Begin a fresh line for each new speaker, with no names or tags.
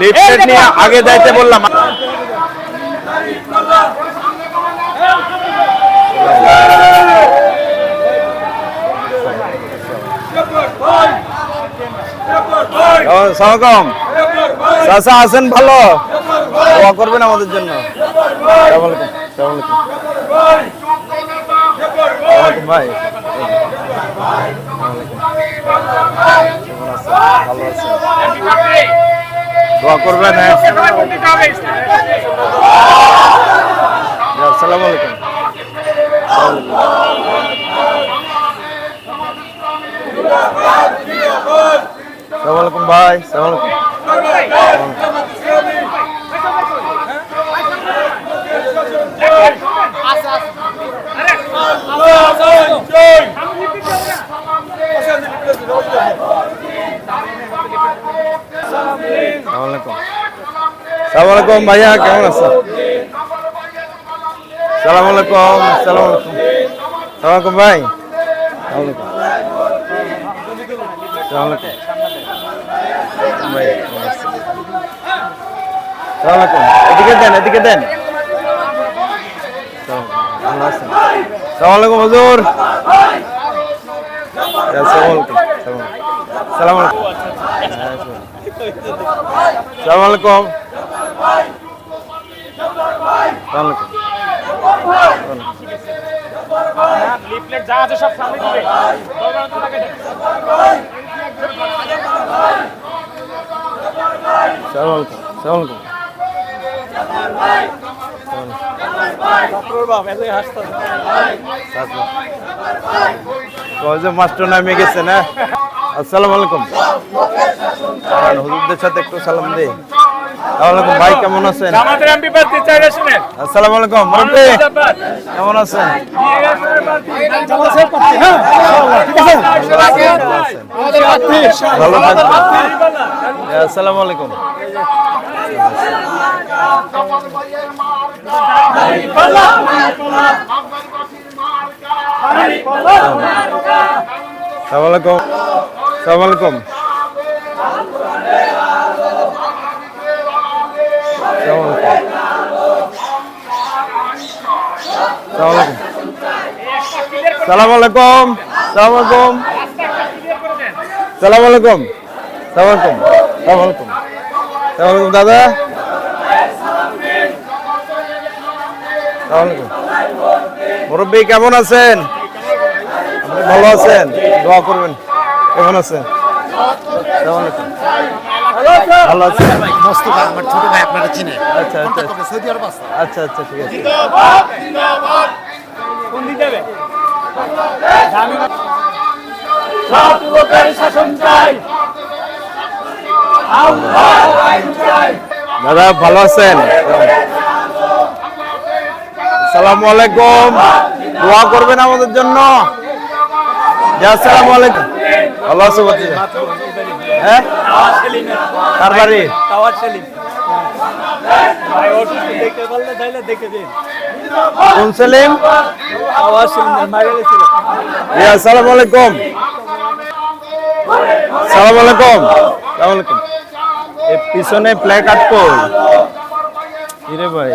Lifted নিয়ে আগে যাইতে বললাম। সহকম চাষা আছেন ভালো? করবেন আমাদের জন্য। ভাই। ভালো আছেন? দোয়া হ্যাঁ। আলাইকুম। আলাইকুম ভাই আসসালামু আলাইকুম আসসালামু আলাইকুম ভাইয়া, কেমন আছেন? আসসালামু আলাইকুম আসসালামু আলাইকুম। আসসালামু আলাইকুম ভাই। আসসালামু আলাইকুম। আসসালামু আলাইকুম। এদিকে দেন এদিকে দেন। ভালো আছেন? আসসালামু আলাইকুম হুজুর। আলাইকুম। আসসালামু আলাইকুম আসসালামু আলাইকুম আসসালামু আলাইকুম
লিফলেট যা আছে সব সামনে দিবে।
মাস্টার নামে গেছে না? আসসালামু আলাইকুম। হুজুরদের সাথে একটু সালাম দেই। আসসালামু ভাই কেমন আছেন?
আমাদের এমপি প্রার্থী চাইলে শুনেন।
আসসালামু আলাইকুম মুরব্বি কেমন আছেন আছেন? ভালো থাকবেন। আসসালামু আলাইকুম। আসসালামু আলাইকুম। আসসালামু আলাইকুম। আলাইকুম। সালাম আলাইকুম। আলাইকুম। সালাম আলাইকুম। সালাম আলাইকুম। সালাম দাদা। মুরব্বী, কেমন আছেন? ভালো আছেন? দোয়া করবেন। কেমন আছেন? সালাম আলাইকুম। ভালো আছেন?
আমার ছোট ভাই আপনারা চিনে
আচ্ছা আচ্ছা।
সৌদি আরব
আচ্ছা আচ্ছা ঠিক আছে।
কোন দিকে যাবে?
দাদা ভালো আছেন? সালাম আলাইকুম। দোয়া করবেন আমাদের জন্য। আসসালামু আলাইকুম। হ্যাঁ কার বাড়ি
টাওয়ার সেলিং ভাই অসুস্থ দেখতে পারলে তাইলে দেখে দিন
কোন সেলিম?
টাওয়ার সেলিং মাইরে ছিল
জি, আসসালামু আলাইকুম। সালাম আলাইকুম। সালাম আলাইকুম পিছনে প্লে কাট কই কিরে ভাই?